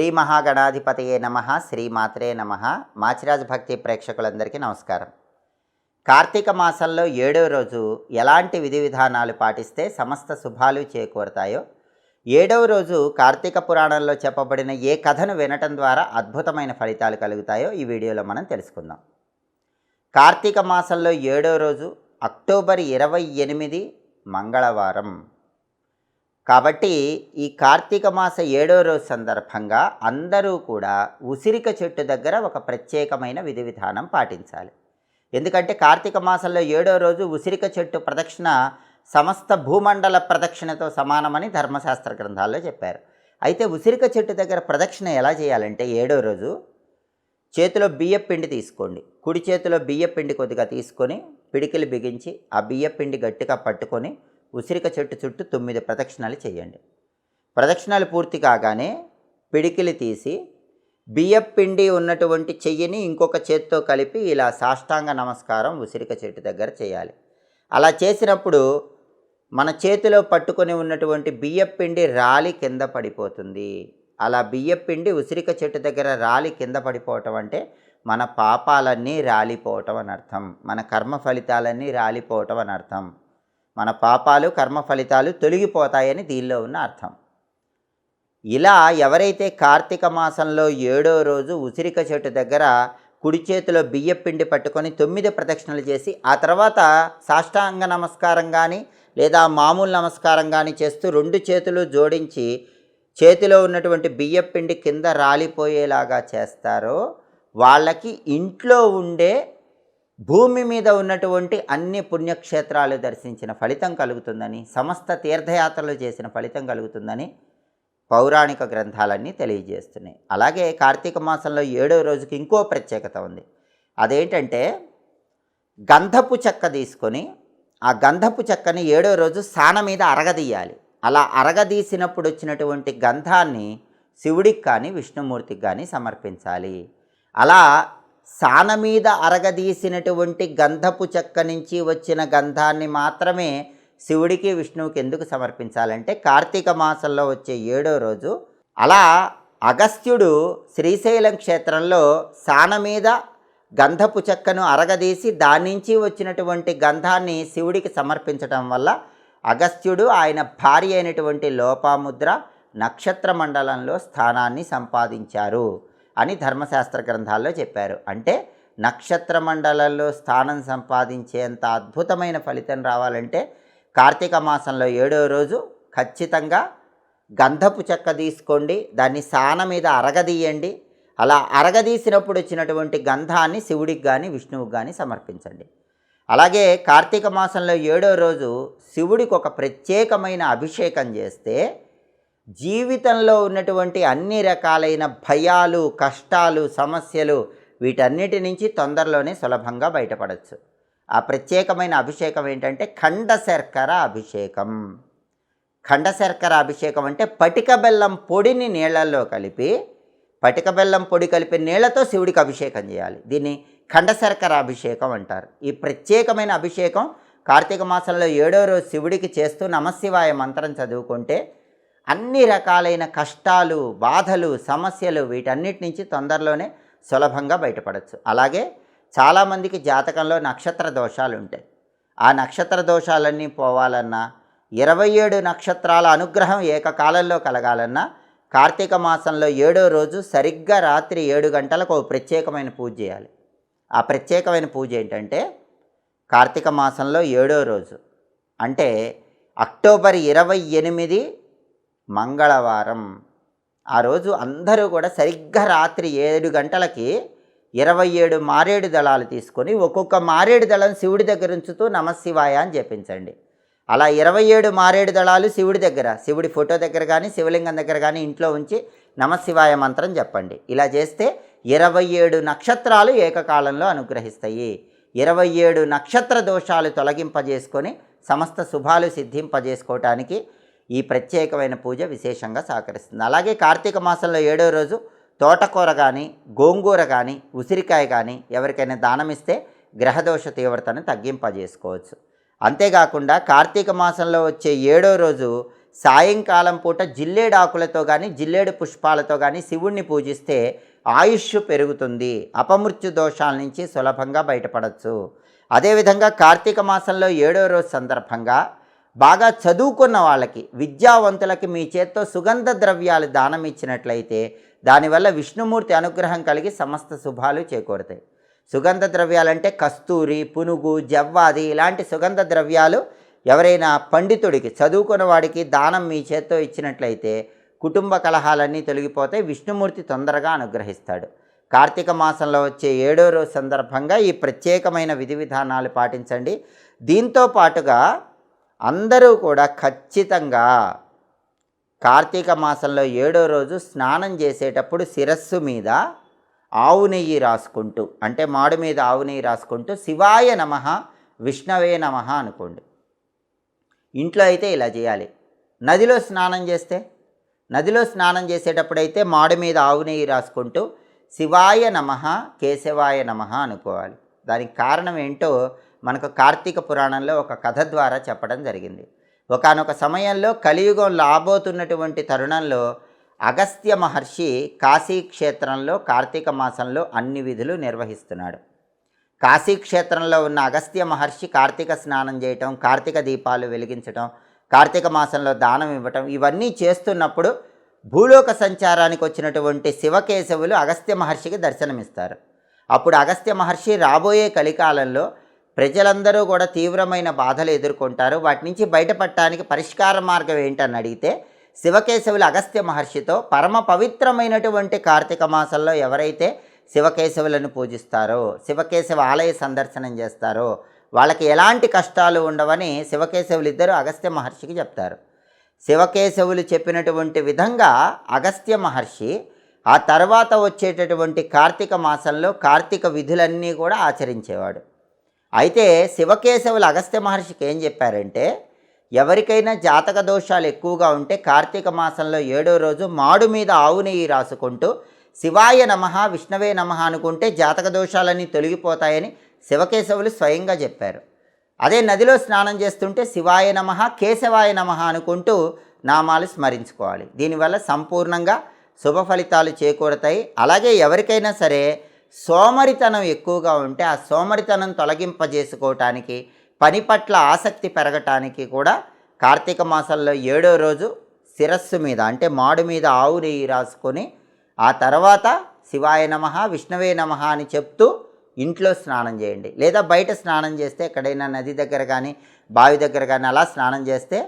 శ్రీ మహాగణాధిపతయే నమ శ్రీమాత్రే నమ. మాచిరాజ్ భక్తి ప్రేక్షకులందరికీ నమస్కారం. కార్తీక మాసంలో ఏడవ రోజు ఎలాంటి విధి విధానాలు పాటిస్తే సమస్త శుభాలు చేకూరతాయో ఏడవ రోజు కార్తీక పురాణంలో చెప్పబడిన ఏ కథను వినటం ద్వారా అద్భుతమైన ఫలితాలు కలుగుతాయో ఈ వీడియోలో మనం తెలుసుకుందాం. కార్తీక మాసంలో ఏడవ రోజు అక్టోబర్ ఇరవై ఎనిమిది మంగళవారం. కాబట్టి ఈ కార్తీక మాస ఏడో రోజు సందర్భంగా అందరూ కూడా ఉసిరిక చెట్టు దగ్గర ఒక ప్రత్యేకమైన విధి విధానం పాటించాలి. ఎందుకంటే కార్తీక మాసంలో ఏడో రోజు ఉసిరిక చెట్టు ప్రదక్షిణ సమస్త భూమండల ప్రదక్షిణతో సమానమని ధర్మశాస్త్ర గ్రంథాల్లో చెప్పారు. అయితే ఉసిరిక చెట్టు దగ్గర ప్రదక్షిణ ఎలా చేయాలంటే ఏడో రోజు చేతిలో బియ్యం పిండి తీసుకోండి. కుడి చేతిలో బియ్యం పిండి కొద్దిగా తీసుకొని పిడికిలు బిగించి ఆ బియ్యం పిండి గట్టిగా పట్టుకొని ఉసిరిక చెట్టు చుట్టూ తొమ్మిది ప్రదక్షిణాలు చేయండి. ప్రదక్షిణాలు పూర్తి కాగానే పిడికిలి తీసి బియ్యం పిండి ఉన్నటువంటి చెయ్యిని ఇంకొక చేత్తో కలిపి ఇలా సాష్టాంగ నమస్కారం ఉసిరిక చెట్టు దగ్గర చేయాలి. అలా చేసినప్పుడు మన చేతిలో పట్టుకొని ఉన్నటువంటి బియ్యం పిండి రాలి కింద పడిపోతుంది. అలా బియ్యం పిండి ఉసిరిక చెట్టు దగ్గర రాలి కింద పడిపోవటం అంటే మన పాపాలన్నీ రాలిపోవటం అని అర్థం. మన కర్మ ఫలితాలన్నీ రాలిపోవటం అని అర్థం. మన పాపాలు కర్మ ఫలితాలు తొలగిపోతాయని దీనిలో ఉన్న అర్థం. ఇలా ఎవరైతే కార్తీక మాసంలో ఏడో రోజు ఉసిరిక చెట్టు దగ్గర కుడి చేతిలో బియ్య పిండి పట్టుకొని తొమ్మిది ప్రదక్షిణలు చేసి ఆ తర్వాత సాష్టాంగ నమస్కారం కానీ లేదా మామూలు నమస్కారం కానీ చేస్తూ రెండు చేతులు జోడించి చేతిలో ఉన్నటువంటి బియ్య పిండి కింద రాలిపోయేలాగా చేస్తారో వాళ్ళకి ఇంట్లో ఉండే భూమి మీద ఉన్నటువంటి అన్ని పుణ్యక్షేత్రాలు దర్శించిన ఫలితం కలుగుతుందని సమస్త తీర్థయాత్రలు చేసిన ఫలితం కలుగుతుందని పౌరాణిక గ్రంథాలన్నీ తెలియజేస్తున్నాయి. అలాగే కార్తీక మాసంలో ఏడో రోజుకి ఇంకో ప్రత్యేకత ఉంది. అదేంటంటే గంధపు చెక్క తీసుకొని ఆ గంధపు చెక్కని ఏడో రోజు సాన మీద అరగదీయాలి. అలా అరగదీసినప్పుడు వచ్చినటువంటి గంధాన్ని శివుడికి కానీ విష్ణుమూర్తికి కానీ సమర్పించాలి. అలా సాన మీద అరగదీసినటువంటి గంధపు చెక్క నుంచి వచ్చిన గంధాన్ని మాత్రమే శివుడికి విష్ణువుకి ఎందుకు సమర్పించాలంటే కార్తీక మాసంలో వచ్చే ఏడో రోజు అలా అగస్త్యుడు శ్రీశైలం క్షేత్రంలో సాన మీద గంధపు చెక్కను అరగదీసి దాని నుంచి వచ్చినటువంటి గంధాన్ని శివుడికి సమర్పించడం వల్ల అగస్త్యుడు ఆయన భార్య అయినటువంటి లోపాముద్ర నక్షత్ర మండలంలో స్థానాన్ని సంపాదించారు. అని ధర్మశాస్త్ర గ్రంథాల్లో చెప్పారు. అంటే నక్షత్ర మండలంలో స్థానం సంపాదించేంత అద్భుతమైన ఫలితం రావాలంటే కార్తీక మాసంలో ఏడో రోజు ఖచ్చితంగా గంధపు చెక్క తీసుకోండి. దాన్ని సాన మీద అరగదీయండి. అలా అరగదీసినప్పుడు వచ్చినటువంటి గంధాన్ని శివుడికి కానీ విష్ణువుకి కానీ సమర్పించండి. అలాగే కార్తీక మాసంలో ఏడో రోజు శివుడికి ఒక ప్రత్యేకమైన అభిషేకం చేస్తే జీవితంలో ఉన్నటువంటి అన్ని రకాలైన భయాలు కష్టాలు సమస్యలు వీటన్నిటి నుంచి తొందరలోనే సులభంగా బయటపడవచ్చు ఆ ప్రత్యేకమైన అభిషేకం ఏంటంటే ఖండ శర్కర అభిషేకం. ఖండ శర్కర అభిషేకం అంటే పటిక బెల్లం పొడిని నీళ్ళల్లో కలిపి పటిక బెల్లం పొడి కలిపి నీళ్ళతో శివుడికి అభిషేకం చేయాలి. దీన్ని ఖండ శర్కర అభిషేకం అంటారు. ఈ ప్రత్యేకమైన అభిషేకం కార్తీక మాసంలో ఏడో రోజు శివుడికి చేస్తూ నమశివాయ మంత్రం చదువుకుంటే అన్ని రకాలైన కష్టాలు బాధలు సమస్యలు వీటన్నిటి నుంచి తొందరలోనే సులభంగా బయటపడవచ్చు అలాగే చాలామందికి జాతకంలో నక్షత్ర దోషాలు ఉంటాయి. ఆ నక్షత్ర దోషాలన్నీ పోవాలన్నా ఇరవై ఏడు నక్షత్రాల అనుగ్రహం ఏకకాలంలో కలగాలన్నా కార్తీక మాసంలో ఏడో రోజు సరిగ్గా రాత్రి ఏడు గంటలకు ఒక ప్రత్యేకమైన పూజ చేయాలి. ఆ ప్రత్యేకమైన పూజ ఏంటంటే కార్తీక మాసంలో ఏడో రోజు. అంటే అక్టోబర్ ఇరవై ఎనిమిది మంగళవారం. ఆ రోజు అందరూ కూడా సరిగ్గా రాత్రి ఏడు గంటలకి ఇరవై ఏడు మారేడు దళాలు తీసుకొని ఒక్కొక్క మారేడు దళం శివుడి దగ్గర ఉంచుతూ నమశివాయ అని జపించండి అలా ఇరవై ఏడు మారేడు దళాలు శివుడి దగ్గర శివుడి ఫోటో దగ్గర కానీ శివలింగం దగ్గర కానీ ఇంట్లో ఉంచి నమశివాయ మంత్రం చెప్పండి. ఇలా చేస్తే ఇరవై ఏడు నక్షత్రాలు ఏకకాలంలో అనుగ్రహిస్తాయి. ఇరవై ఏడు నక్షత్ర దోషాలు తొలగింపజేసుకొని సమస్త శుభాలు సిద్ధింపజేసుకోవటానికి ఈ ప్రత్యేకమైన పూజ విశేషంగా సహకరిస్తుంది. అలాగే కార్తీక మాసంలో ఏడో రోజు తోటకూర కానీ గోంగూర కానీ ఉసిరికాయ కానీ ఎవరికైనా దానం ఇస్తే గ్రహదోష తీవ్రతను తగ్గింపజేసుకోవచ్చు. అంతేకాకుండా కార్తీక మాసంలో వచ్చే ఏడో రోజు సాయంకాలం పూట జిల్లేడు ఆకులతో కానీ జిల్లేడు పుష్పాలతో కానీ శివుణ్ణి పూజిస్తే ఆయుష్ పెరుగుతుంది. అపమృత్యు దోషాల నుంచి సులభంగా బయటపడవచ్చు అదేవిధంగా కార్తీక మాసంలో ఏడో రోజు సందర్భంగా బాగా చదువుకున్న వాళ్ళకి విద్యావంతులకి మీ చేత్తో సుగంధ ద్రవ్యాలు దానం ఇచ్చినట్లయితే దానివల్ల విష్ణుమూర్తి అనుగ్రహం కలిగి సమస్త శుభాలు చేకూరుతాయి. సుగంధ ద్రవ్యాలంటే కస్తూరి పునుగు జవ్వాది ఇలాంటి సుగంధ ద్రవ్యాలు ఎవరైనా పండితుడికి చదువుకున్న వాడికి దానం మీ చేత్తో ఇచ్చినట్లయితే కుటుంబ కలహాలన్నీ తొలగిపోతే విష్ణుమూర్తి తొందరగా అనుగ్రహిస్తాడు. కార్తీక మాసంలో వచ్చే ఏడో రోజు సందర్భంగా ఈ ప్రత్యేకమైన విధి విధానాలు పాటించండి. దీంతో పాటుగా అందరూ కూడా ఖచ్చితంగా కార్తీక మాసంలో ఏడో రోజు స్నానం చేసేటప్పుడు శిరస్సు మీద ఆవు నెయ్యి రాసుకుంటూ అంటే మాడు మీద ఆవు నెయ్యి రాసుకుంటూ శివాయ నమ విష్ణవే నమ అనుకోండి. ఇంట్లో అయితే ఇలా చేయాలి. నదిలో స్నానం చేస్తే నదిలో స్నానం చేసేటప్పుడైతే మాడు మీద ఆవు నెయ్యి రాసుకుంటూ శివాయ నమ కేశవాయ నమ అనుకోవాలి. దానికి కారణం ఏంటో మనకు కార్తీక పురాణంలో ఒక కథ ద్వారా చెప్పడం జరిగింది. ఒకనొక సమయంలో కలియుగం లాబోతున్నటువంటి తరుణంలో అగస్త్య మహర్షి కాశీ క్షేత్రంలో కార్తీక మాసంలో అన్ని విధులు నిర్వహిస్తున్నాడు. కాశీ క్షేత్రంలో ఉన్న అగస్త్య మహర్షి కార్తీక స్నానం చేయటం కార్తీక దీపాలు వెలిగించటం కార్తీక మాసంలో దానం ఇవ్వటం ఇవన్నీ చేస్తున్నప్పుడు భూలోక సంచారానికి వచ్చినటువంటి శివకేశవులు అగస్త్య మహర్షికి దర్శనమిస్తారు. అప్పుడు అగస్త్య మహర్షి రాబోయే కలికాలంలో ప్రజలందరూ కూడా తీవ్రమైన బాధలు ఎదుర్కొంటారు. వాటి నుంచి బయటపడటానికి పరిష్కార మార్గం ఏంటని అడిగితే శివకేశవులు అగస్త్య మహర్షితో పరమ పవిత్రమైనటువంటి కార్తీక మాసంలో ఎవరైతే శివకేశవులను పూజిస్తారో శివకేశవ ఆలయ సందర్శనం చేస్తారో వాళ్ళకి ఎలాంటి కష్టాలు ఉండవని శివకేశవులు ఇద్దరు అగస్త్య మహర్షికి చెప్తారు. శివకేశవులు చెప్పినటువంటి విధంగా అగస్త్య మహర్షి ఆ తర్వాత వచ్చేటటువంటి కార్తీక మాసంలో కార్తీక విధులన్నీ కూడా ఆచరించేవాడు. అయితే శివకేశవులు అగస్త్య మహర్షికి ఏం చెప్పారంటే ఎవరికైనా జాతక దోషాలు ఎక్కువగా ఉంటే కార్తీక మాసంలో ఏడో రోజు మాడు మీద ఆవు నెయ్యి రాసుకుంటూ శివాయ నమ విష్ణవే నమ అనుకుంటే జాతక దోషాలన్నీ తొలగిపోతాయని శివకేశవులు స్వయంగా చెప్పారు. అదే నదిలో స్నానం చేస్తుంటే శివాయ నమ కేశవాయ నమ అనుకుంటూ నామాలు స్మరించుకోవాలి. దీనివల్ల సంపూర్ణంగా శుభ ఫలితాలు చేకూరతాయి. అలాగే ఎవరికైనా సరే సోమరితనం ఎక్కువగా ఉంటే ఆ సోమరితనం తొలగింపజేసుకోవటానికి పని పట్ల ఆసక్తి పెరగటానికి కూడా కార్తీక మాసంలో ఏడో రోజు శిరస్సు మీద అంటే మాడు మీద ఆవు నెయ్యి రాసుకొని ఆ తర్వాత శివాయ నమ విష్ణవే నమ అని చెప్తూ ఇంట్లో స్నానం చేయండి. లేదా బయట స్నానం చేస్తే ఎక్కడైనా నది దగ్గర కానీ బావి దగ్గర కానీ అలా స్నానం చేస్తే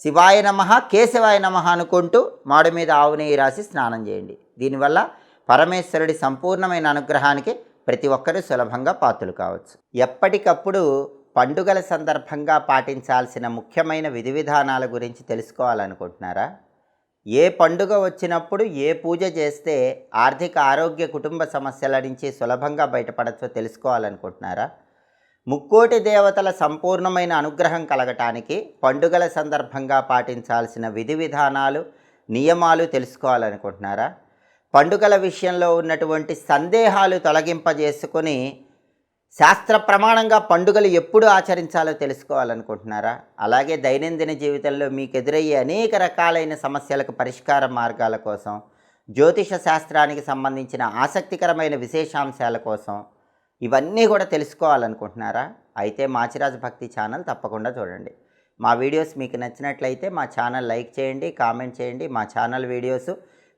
శివాయ నమ కేశవాయ నమ అనుకుంటూ మాడు మీద ఆవు నెయ్యి రాసి స్నానం చేయండి. దీనివల్ల పరమేశ్వరుడి సంపూర్ణమైన అనుగ్రహానికి ప్రతి ఒక్కరూ సులభంగా పాత్రలు కావచ్చు. ఎప్పటికప్పుడు పండుగల సందర్భంగా పాటించాల్సిన ముఖ్యమైన విధి విధానాల గురించి తెలుసుకోవాలనుకుంటున్నారా? ఏ పండుగ వచ్చినప్పుడు ఏ పూజ చేస్తే ఆర్థిక ఆరోగ్య కుటుంబ సమస్యల నుంచి సులభంగా బయటపడచ్చో తెలుసుకోవాలనుకుంటున్నారా? ముక్కోటి దేవతల సంపూర్ణమైన అనుగ్రహం కలగటానికి పండుగల సందర్భంగా పాటించాల్సిన విధి విధానాలు నియమాలు తెలుసుకోవాలనుకుంటున్నారా? పండుగల విషయంలో ఉన్నటువంటి సందేహాలు తొలగింపజేసుకొని శాస్త్ర ప్రమాణంగా పండుగలు ఎప్పుడు ఆచరించాలో తెలుసుకోవాలనుకుంటున్నారా? అలాగే దైనందిన జీవితంలో మీకు ఎదురయ్యే అనేక రకాలైన సమస్యలకు పరిష్కార మార్గాల కోసం జ్యోతిష శాస్త్రానికి సంబంధించిన ఆసక్తికరమైన విశేషాంశాల కోసం ఇవన్నీ కూడా తెలుసుకోవాలనుకుంటున్నారా? అయితే మాచిరాజు భక్తి ఛానల్ తప్పకుండా చూడండి. మా వీడియోస్ మీకు నచ్చినట్లయితే మా ఛానల్ లైక్ చేయండి కామెంట్ చేయండి. మా ఛానల్ వీడియోస్